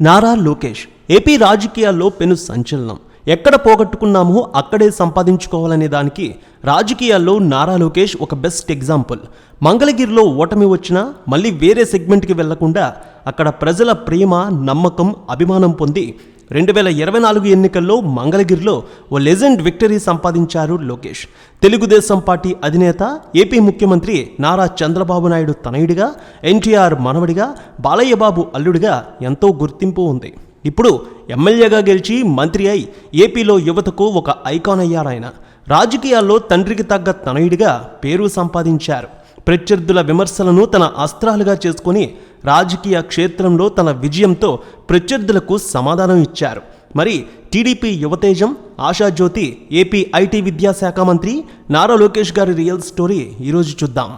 Nara Lokesh AP రాజకీయాల్లో పెను సంచలనం. ఎక్కడ పోగొట్టుకున్నామో అక్కడే సంపాదించుకోవాలనే దానికి రాజకీయాల్లో నారా లోకేష్ ఒక బెస్ట్ ఎగ్జాంపుల్ మంగళగిరిలో ఓటమి వచ్చినా మళ్ళీ వేరే సెగ్మెంట్కి వెళ్ళకుండా అక్కడ ప్రజల ప్రేమ నమ్మకం అభిమానం పొంది రెండు వేల ఇరవై నాలుగు ఎన్నికల్లో మంగళగిరిలో ఓ లెజెండ్ విక్టరీ సంపాదించారు లోకేష్. తెలుగుదేశం పార్టీ అధినేత ఏపీ ముఖ్యమంత్రి నారా చంద్రబాబు నాయుడు తనయుడిగా ఎన్టీఆర్ మనవడిగా బాలయ్యబాబు అల్లుడిగా ఎంతో గుర్తింపు ఉంది. ఇప్పుడు ఎమ్మెల్యేగా గెలిచి మంత్రి అయి ఏపీలో యువతకు ఒక ఐకాన్ అయ్యారాయన రాజకీయాల్లో తండ్రికి తగ్గ తనయుడిగా పేరు సంపాదించారు. ప్రత్యర్థుల విమర్శలను తన అస్త్రాలుగా చేసుకొని రాజకీయ క్షేత్రంలో తన విజయంతో ప్రత్యర్థులకు సమాధానం ఇచ్చారు. మరి టీడీపీ యువతేజం ఆశాజ్యోతి ఏపీ ఐటీ విద్యాశాఖ మంత్రి నారా లోకేష్ గారి రియల్ స్టోరీ ఈరోజు చూద్దాం.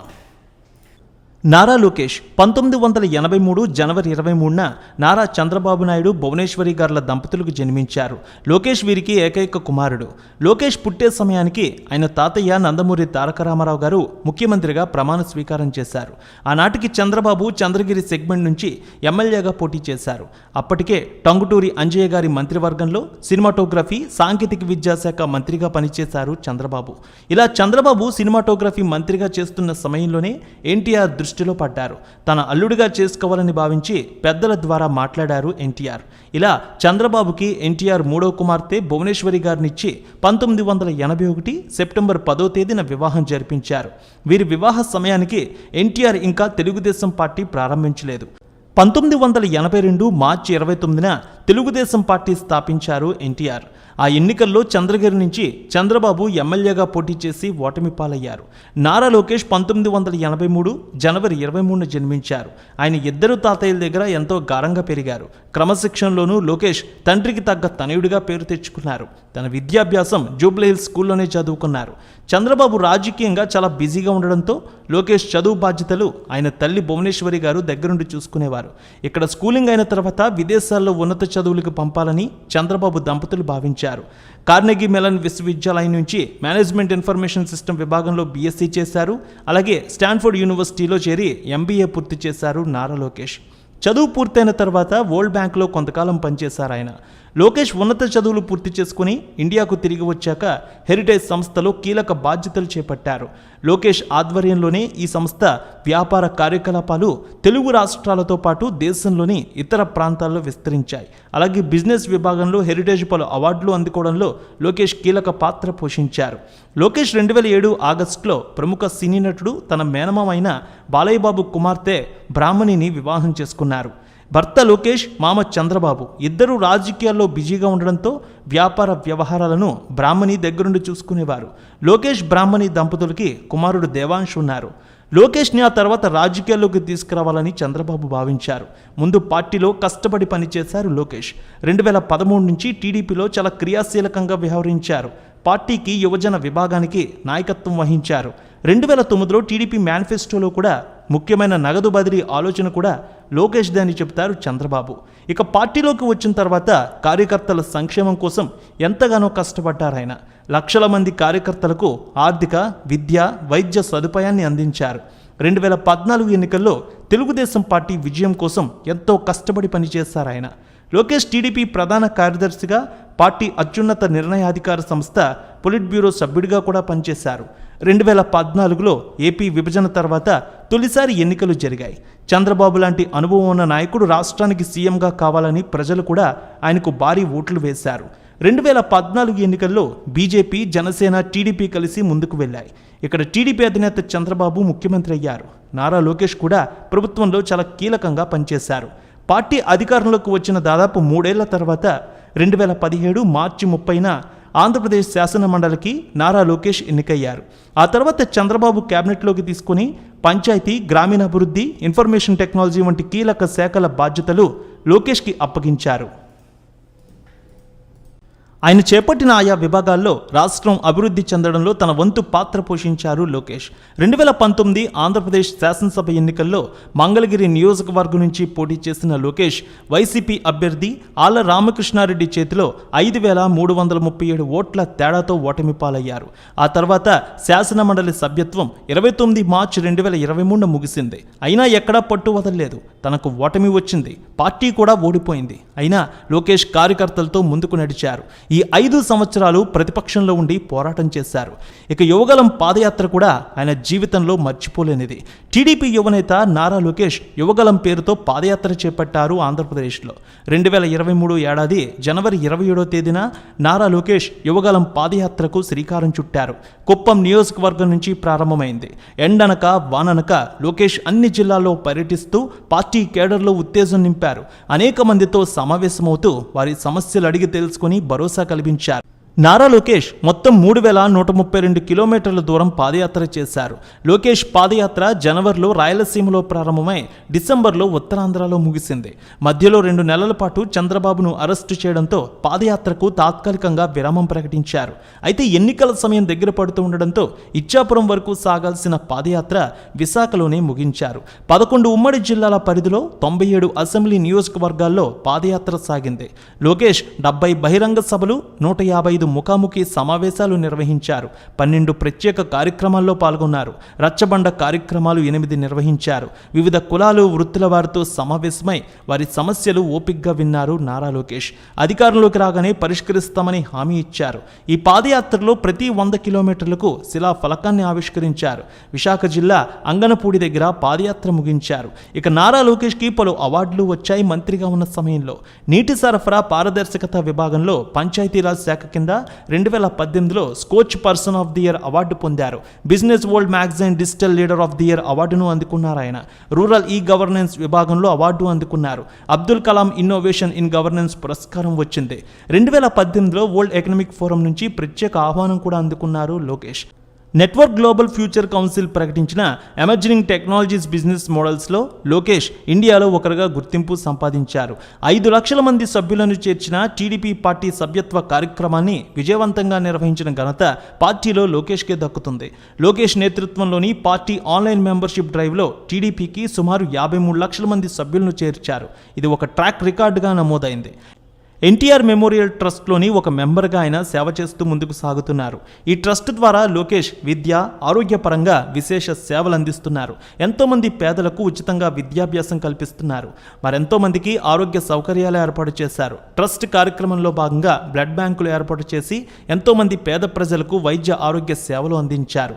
నారా లోకేష్ పంతొమ్మిది వందల ఎనభై మూడు జనవరి ఇరవై మూడున నారా చంద్రబాబు నాయుడు భువనేశ్వరి గారుల దంపతులకు జన్మించారు. లోకేష్ వీరికి ఏకైక కుమారుడు. లోకేష్ పుట్టే సమయానికి ఆయన తాతయ్య నందమూరి తారక రామారావు గారు ముఖ్యమంత్రిగా ప్రమాణ స్వీకారం చేశారు. ఆనాటికి చంద్రబాబు చంద్రగిరి సెగ్మెంట్ నుంచి ఎమ్మెల్యేగా పోటీ చేశారు. అప్పటికే టంగుటూరి అంజయ్య గారి మంత్రివర్గంలో సినిమాటోగ్రఫీ సాంకేతిక విద్యాశాఖ మంత్రిగా పనిచేశారు చంద్రబాబు. ఇలా చంద్రబాబు సినిమాటోగ్రఫీ మంత్రిగా చేస్తున్న సమయంలోనే ఎన్టీఆర్ దృష్టి దృష్టిలో పడ్డారు. తన అల్లుడిగా చేసుకోవాలని భావించి పెద్దల ద్వారా మాట్లాడారు ఎన్టీఆర్. ఇలా చంద్రబాబుకి ఎన్టీఆర్ మూడో కుమార్తె భువనేశ్వరి గారినిచ్చి పంతొమ్మిది వందల ఎనభై ఒకటి సెప్టెంబర్ పదో తేదీన వివాహం జరిపించారు. వీరి వివాహ సమయానికి ఎన్టీఆర్ ఇంకా తెలుగుదేశం పార్టీ ప్రారంభించలేదు. పంతొమ్మిది వందల ఎనభై రెండు మార్చి ఇరవై తొమ్మిదిన తెలుగుదేశం పార్టీ స్థాపించారు ఎన్టీఆర్. ఆ ఎన్నికల్లో చంద్రగిరి నుంచి చంద్రబాబు ఎమ్మెల్యేగా పోటీ చేసి ఓటమి పాలయ్యారు. నారా లోకేష్ పంతొమ్మిది వందల ఎనభై మూడు జనవరి ఇరవై మూడున జన్మించారు. ఆయన ఇద్దరు తాతయ్యల దగ్గర ఎంతో గారంగా పెరిగారు. క్రమశిక్షణలోనూ లోకేష్ తండ్రికి తగ్గ తనయుడిగా పేరు తెచ్చుకున్నారు. తన విద్యాభ్యాసం జూబ్లీహిల్స్ స్కూల్లోనే చదువుకున్నారు. చంద్రబాబు రాజకీయంగా చాలా బిజీగా ఉండడంతో లోకేష్ చదువు బాధ్యతలు ఆయన తల్లి భువనేశ్వరి గారు దగ్గరుండి చూసుకునేవారు. ఇక్కడ స్కూలింగ్ అయిన తర్వాత విదేశాల్లో ఉన్నత చదువులకు పంపాలని చంద్రబాబు దంపతులు భావించారు. కార్నెగీ మెలన్ విశ్వవిద్యాలయం నుంచి మేనేజ్మెంట్ ఇన్ఫర్మేషన్ సిస్టమ్ విభాగంలో బీఎస్సీ చేశారు. అలాగే స్టాన్ఫోర్డ్ యూనివర్సిటీలో చేరి ఎంబీఏ పూర్తి చేశారు నారా లోకేష్. చదువు పూర్తయిన తర్వాత వరల్డ్ బ్యాంక్లో కొంతకాలం పనిచేశారు ఆయన. లోకేష్ ఉన్నత చదువులు పూర్తి చేసుకుని ఇండియాకు తిరిగి వచ్చాక హెరిటేజ్ సంస్థలో కీలక బాధ్యతలు చేపట్టారు. లోకేష్ ఆధ్వర్యంలోనే ఈ సంస్థ వ్యాపార కార్యకలాపాలు తెలుగు రాష్ట్రాలతో పాటు దేశంలోని ఇతర ప్రాంతాల్లో విస్తరించాయి. అలాగే బిజినెస్ విభాగంలో హెరిటేజ్ పలు అవార్డులు అందుకోవడంలో లోకేష్ కీలక పాత్ర పోషించారు. లోకేష్ రెండు వేల ఏడు ఆగస్టులో ప్రముఖ సినీ నటుడు తన మేనమామైన బాలయ్యబాబు కుమార్తె బ్రాహ్మణిని వివాహం చేసుకున్నారు. భర్త లోకేష్ మామ చంద్రబాబు ఇద్దరూ రాజకీయాల్లో బిజీగా ఉండడంతో వ్యాపార వ్యవహారాలను బ్రాహ్మణి దగ్గరుండి చూసుకునేవారు. లోకేష్ బ్రాహ్మణి దంపతులకి కుమారుడు దేవాంశ్ ఉన్నారు. లోకేష్ని ఆ తర్వాత రాజకీయాల్లోకి తీసుకురావాలని చంద్రబాబు భావించారు. ముందు పార్టీలో కష్టపడి పనిచేశారు లోకేష్. రెండు వేల పదమూడు నుంచి టీడీపీలో చాలా క్రియాశీలకంగా వ్యవహరించారు. పార్టీకి యువజన విభాగానికి నాయకత్వం వహించారు. రెండు వేల తొమ్మిదిలో టీడీపీ మేనిఫెస్టోలో కూడా ముఖ్యమైన నగదు బదిలీ ఆలోచన కూడా లోకేష్ అని చెబుతారు చంద్రబాబు. ఇక పార్టీలోకి వచ్చిన తర్వాత కార్యకర్తల సంక్షేమం కోసం ఎంతగానో కష్టపడ్డారు ఆయన. లక్షల మంది కార్యకర్తలకు ఆర్థిక విద్య వైద్య సదుపాయాన్ని అందించారు. రెండు వేల పద్నాలుగు ఎన్నికల్లో తెలుగుదేశం పార్టీ విజయం కోసం ఎంతో కష్టపడి పనిచేశారు ఆయన. లోకేష్ టీడీపీ ప్రధాన కార్యదర్శిగా పార్టీ అత్యున్నత నిర్ణయాధికార సంస్థ పొలిట్ బ్యూరో సభ్యుడిగా కూడా పనిచేశారు. రెండు వేల పద్నాలుగులో ఏపీ విభజన తర్వాత తొలిసారి ఎన్నికలు జరిగాయి. చంద్రబాబు లాంటి అనుభవం ఉన్న నాయకుడు రాష్ట్రానికి సీఎంగా కావాలని ప్రజలు కూడా ఆయనకు భారీ ఓట్లు వేశారు. రెండు వేల పద్నాలుగు ఎన్నికల్లో బీజేపీ జనసేన టీడీపీ కలిసి ముందుకు వెళ్ళాయి. ఇక్కడ టీడీపీ అధినేత చంద్రబాబు ముఖ్యమంత్రి అయ్యారు. నారా లోకేష్ కూడా ప్రభుత్వంలో చాలా కీలకంగా పనిచేశారు. పార్టీ అధికారంలోకి వచ్చిన దాదాపు మూడేళ్ళ తర్వాత రెండు వేల పదిహేడు మార్చి ముప్పైన ఆంధ్రప్రదేశ్ శాసన మండలికి నారా లోకేష్ ఎన్నికయ్యారు. ఆ తర్వాత చంద్రబాబు కేబినెట్లోకి తీసుకుని పంచాయతీ గ్రామీణాభివృద్ధి ఇన్ఫర్మేషన్ టెక్నాలజీ వంటి కీలక శాఖల బాధ్యతలు లోకేష్కి అప్పగించారు. ఆయన చేపట్టిన ఆయా విభాగాల్లో రాష్ట్రం అభివృద్ధి చెందడంలో తన వంతు పాత్ర పోషించారు లోకేష్. రెండు వేల పంతొమ్మిది ఆంధ్రప్రదేశ్ శాసనసభ ఎన్నికల్లో మంగళగిరి నియోజకవర్గం నుంచి పోటీ చేసిన లోకేష్ వైసీపీ అభ్యర్థి ఆళ్ళ రామకృష్ణారెడ్డి చేతిలో ఐదు వేల మూడు వందల ముప్పై ఏడు ఓట్ల తేడాతో ఓటమి పాలయ్యారు. ఆ తర్వాత శాసన మండలి సభ్యత్వం ఇరవై తొమ్మిది మార్చి రెండు వేల ఇరవై మూడున ముగిసింది. అయినా ఎక్కడా పట్టు వదలలేదు. తనకు ఓటమి వచ్చింది. పార్టీ కూడా ఓడిపోయింది. అయినా లోకేష్ కార్యకర్తలతో ముందుకు నడిచారు. ఈ ఐదు సంవత్సరాలు ప్రతిపక్షంలో ఉండి పోరాటం చేశారు. ఇక యువగలం పాదయాత్ర కూడా ఆయన జీవితంలో మర్చిపోలేనిది. టీడీపీ యువనేత నారా లోకేష్ యువగలం పేరుతో పాదయాత్ర చేపట్టారు ఆంధ్రప్రదేశ్లో. రెండు వేల ఇరవై మూడు ఏడాది జనవరి ఇరవై ఏడో తేదీన నారా లోకేష్ యువగలం పాదయాత్రకు శ్రీకారం చుట్టారు. కుప్పం నియోజకవర్గం నుంచి ప్రారంభమైంది. ఎండనక వాననక లోకేష్ అన్ని జిల్లాల్లో పర్యటిస్తూ పార్టీ కేడర్లో ఉత్తేజం నింపారు. అనేక మందితో సమావేశమవుతూ వారి సమస్యలు అడిగి తెలుసుకుని భరోసా కల్పించారు. నారా లోకేష్ మొత్తం మూడు వేల నూట ముప్పై రెండు కిలోమీటర్ల దూరం పాదయాత్ర చేశారు. లోకేష్ పాదయాత్ర జనవరిలో రాయలసీమలో ప్రారంభమై డిసెంబర్లో ఉత్తరాంధ్రలో ముగిసింది. మధ్యలో రెండు నెలల పాటు చంద్రబాబును అరెస్టు చేయడంతో పాదయాత్రకు తాత్కాలికంగా విరామం ప్రకటించారు. అయితే ఎన్నికల సమయం దగ్గర పడుతూ ఉండడంతో ఇచ్చాపురం వరకు సాగాల్సిన పాదయాత్ర విశాఖలోనే ముగించారు. పదకొండు ఉమ్మడి జిల్లాల పరిధిలో తొంభై ఏడు అసెంబ్లీ నియోజకవర్గాల్లో పాదయాత్ర సాగింది. లోకేష్ డెబ్బై బహిరంగ సభలు నూట యాభై ఐదు ముఖాముఖి సమావేశాలు నిర్వహించారు. పన్నెండు ప్రత్యేక కార్యక్రమాల్లో పాల్గొన్నారు. రచ్చబండ కార్యక్రమాలు ఎనిమిది నిర్వహించారు. వివిధ కులాలు వృత్తుల వారితో సమావేశమై వారి సమస్యలు ఓపిగ్గా విన్నారు నారా లోకేష్. అధికారంలోకి రాగానే పరిష్కరిస్తామని హామీ ఇచ్చారు. ఈ పాదయాత్రలో ప్రతి వంద కిలోమీటర్లకు శిలా ఫలకాన్ని ఆవిష్కరించారు. విశాఖ జిల్లా అంగనపూడి దగ్గర పాదయాత్ర ముగించారు. ఇక నారా లోకేష్కి పలు అవార్డులు వచ్చాయి మంత్రిగా ఉన్న సమయంలో. నీటి సరఫరా పారదర్శకత విభాగంలో పంచాయతీరాజ్ శాఖ కింద రెండు వేల పద్దెనిమిదిలో Skoch person of the year award పొందారు. Business world magazine digital leader of the year అవార్డును అందుకున్నారు ఆయన. రూరల్ ఈ గవర్నెన్స్ విభాగంలో అవార్డు అందుకున్నారు. Abdul Kalam innovation in governance పురస్కారం వచ్చింది. రెండు వేల పద్దెనిమిదిలో వరల్డ్ ఎకనామిక్ ఫోరం నుంచి ప్రత్యేక ఆహ్వానం కూడా అందుకున్నారు Lokesh. Network global future council ప్రకటించిన ఎమర్జింగ్ టెక్నాలజీస్ బిజినెస్ మోడల్స్లో లోకేష్ ఇండియాలో ఒకరుగా గుర్తింపు సంపాదించారు. ఐదు లక్షల మంది సభ్యులను చేర్చిన టీడీపీ పార్టీ సభ్యత్వ కార్యక్రమాన్ని విజయవంతంగా నిర్వహించిన ఘనత పార్టీలో లోకేష్కే దక్కుతుంది. లోకేష్ నేతృత్వంలోని పార్టీ ఆన్లైన్ మెంబర్షిప్ డ్రైవ్లో టీడీపీకి సుమారు యాభై మూడు లక్షల మంది సభ్యులను చేర్చారు. ఇది ఒక ట్రాక్ రికార్డుగా నమోదైంది. ఎన్టీఆర్ మెమోరియల్ ట్రస్ట్లోని ఒక మెంబర్గా ఆయన సేవ చేస్తూ ముందుకు సాగుతున్నారు. ఈ ట్రస్ట్ ద్వారా లోకేష్ విద్య ఆరోగ్యపరంగా విశేష సేవలు అందిస్తున్నారు. ఎంతోమంది పేదలకు ఉచితంగా విద్యాభ్యాసం కల్పిస్తున్నారు. మరెంతో మందికి ఆరోగ్య సౌకర్యాలు ఏర్పాటు చేశారు. ట్రస్ట్ కార్యక్రమంలో భాగంగా బ్లడ్ బ్యాంకులు ఏర్పాటు చేసి ఎంతోమంది పేద ప్రజలకు వైద్య ఆరోగ్య సేవలు అందించారు.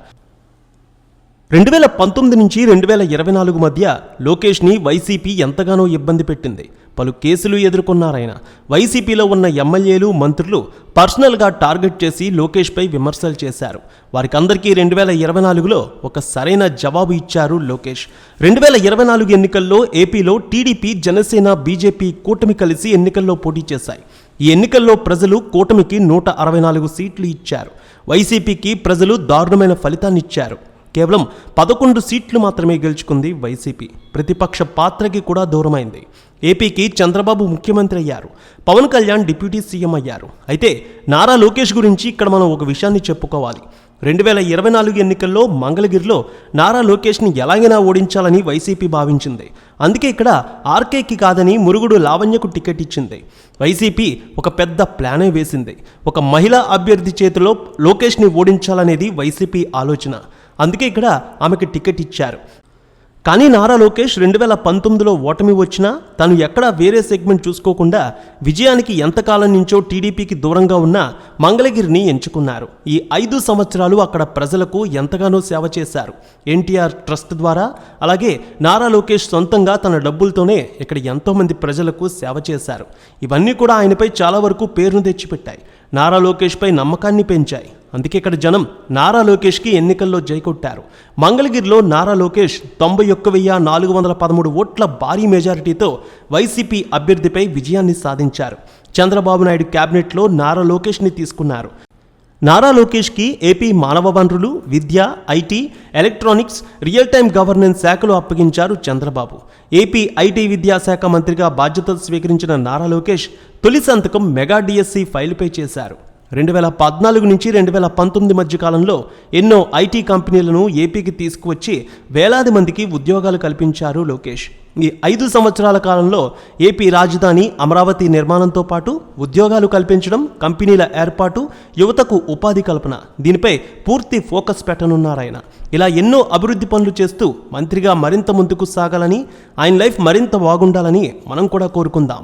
రెండు వేల పంతొమ్మిది నుంచి రెండు వేల ఇరవై నాలుగు మధ్య లోకేష్ని వైసీపీ ఎంతగానో ఇబ్బంది పెట్టింది. పలు కేసులు ఎదుర్కొన్నారాయన. వైసీపీలో ఉన్న ఎమ్మెల్యేలు మంత్రులు పర్సనల్గా టార్గెట్ చేసి లోకేష్పై విమర్శలు చేశారు. వారికందరికీ రెండు వేల ఇరవై నాలుగులో ఒక సరైన జవాబు ఇచ్చారు లోకేష్. రెండు వేల ఇరవై నాలుగు ఎన్నికల్లో ఏపీలో టీడీపీ జనసేన బీజేపీ కూటమి కలిసి ఎన్నికల్లో పోటీ చేశాయి. ఈ ఎన్నికల్లో ప్రజలు కూటమికి నూట అరవై నాలుగు సీట్లు ఇచ్చారు. వైసీపీకి ప్రజలు దారుణమైన ఫలితాన్నిచ్చారు కేవలం పదకొండు సీట్లు మాత్రమే గెలుచుకుంది వైసీపీ. ప్రతిపక్ష పాత్రకి కూడా దూరమైంది. ఏపీకి చంద్రబాబు ముఖ్యమంత్రి అయ్యారు. పవన్ కళ్యాణ్ డిప్యూటీ సీఎం అయ్యారు. అయితే నారా లోకేష్ గురించి ఇక్కడ మనం ఒక విషయాన్ని చెప్పుకోవాలి. రెండు వేల ఇరవై నాలుగు ఎన్నికల్లో మంగళగిరిలో నారా లోకేష్ని ఎలాగైనా ఓడించాలని వైసీపీ భావించింది. అందుకే ఇక్కడ ఆర్కేకి కాదని మురుగుడు లావణ్యకు టికెట్ ఇచ్చింది. వైసీపీ ఒక పెద్ద ప్లానే వేసింది. ఒక మహిళా అభ్యర్థి చేతిలో లోకేష్ని ఓడించాలనేది వైసీపీ ఆలోచన. అందుకే ఇక్కడ ఆమెకి టికెట్ ఇచ్చారు. కానీ నారా లోకేష్ రెండు వేల పంతొమ్మిదిలో ఓటమి వచ్చినా తను ఎక్కడా వేరే సెగ్మెంట్ చూసుకోకుండా విజయానికి ఎంతకాలం నుంచో టీడీపీకి దూరంగా ఉన్న మంగళగిరిని ఎంచుకున్నారు. ఈ ఐదు సంవత్సరాలు అక్కడ ప్రజలకు ఎంతగానో సేవ చేశారు. ఎన్టీఆర్ ట్రస్ట్ ద్వారా అలాగే నారా లోకేష్ సొంతంగా తన డబ్బులతోనే ఇక్కడ ఎంతోమంది ప్రజలకు సేవ చేశారు. ఇవన్నీ కూడా ఆయనపై చాలా వరకు పేరును తెచ్చిపెట్టాయి. నారా లోకేష్పై నమ్మకాన్ని పెంచాయి. అందుకే ఇక్కడ జనం నారా లోకేష్కి ఎన్నికల్లో జైకొట్టారు మంగళగిరిలో నారా లోకేష్ తొంభై ఒక్క వెయ్యి నాలుగు వందల పదమూడు ఓట్ల భారీ మెజారిటీతో వైసీపీ అభ్యర్థిపై విజయాన్ని సాధించారు. చంద్రబాబు నాయుడు క్యాబినెట్లో నారా లోకేష్ని తీసుకున్నారు. నారా లోకేష్కి ఏపీ మానవ వనరులు విద్య IT electronics real time governance శాఖలు అప్పగించారు చంద్రబాబు. ఏపీ ఐటీ విద్యాశాఖ మంత్రిగా బాధ్యతలు స్వీకరించిన నారా లోకేష్ తొలి సంతకం మెగా డిఎస్సి ఫైల్పై చేశారు. రెండు వేల పద్నాలుగు నుంచి రెండు వేల పంతొమ్మిది మధ్య కాలంలో ఎన్నో ఐటీ కంపెనీలను ఏపీకి తీసుకువచ్చి వేలాది మందికి ఉద్యోగాలు కల్పించారు లోకేష్. ఈ ఐదు సంవత్సరాల కాలంలో ఏపీ రాజధాని అమరావతి నిర్మాణంతో పాటు ఉద్యోగాలు కల్పించడం కంపెనీల ఏర్పాటు యువతకు ఉపాధి కల్పన దీనిపై పూర్తి ఫోకస్ పెట్టనున్నారాయన ఇలా ఎన్నో అభివృద్ధి పనులు చేస్తూ మంత్రిగా మరింత ముందుకు సాగాలని ఆయన లైఫ్ మరింత బాగుండాలని మనం కూడా కోరుకుందాం.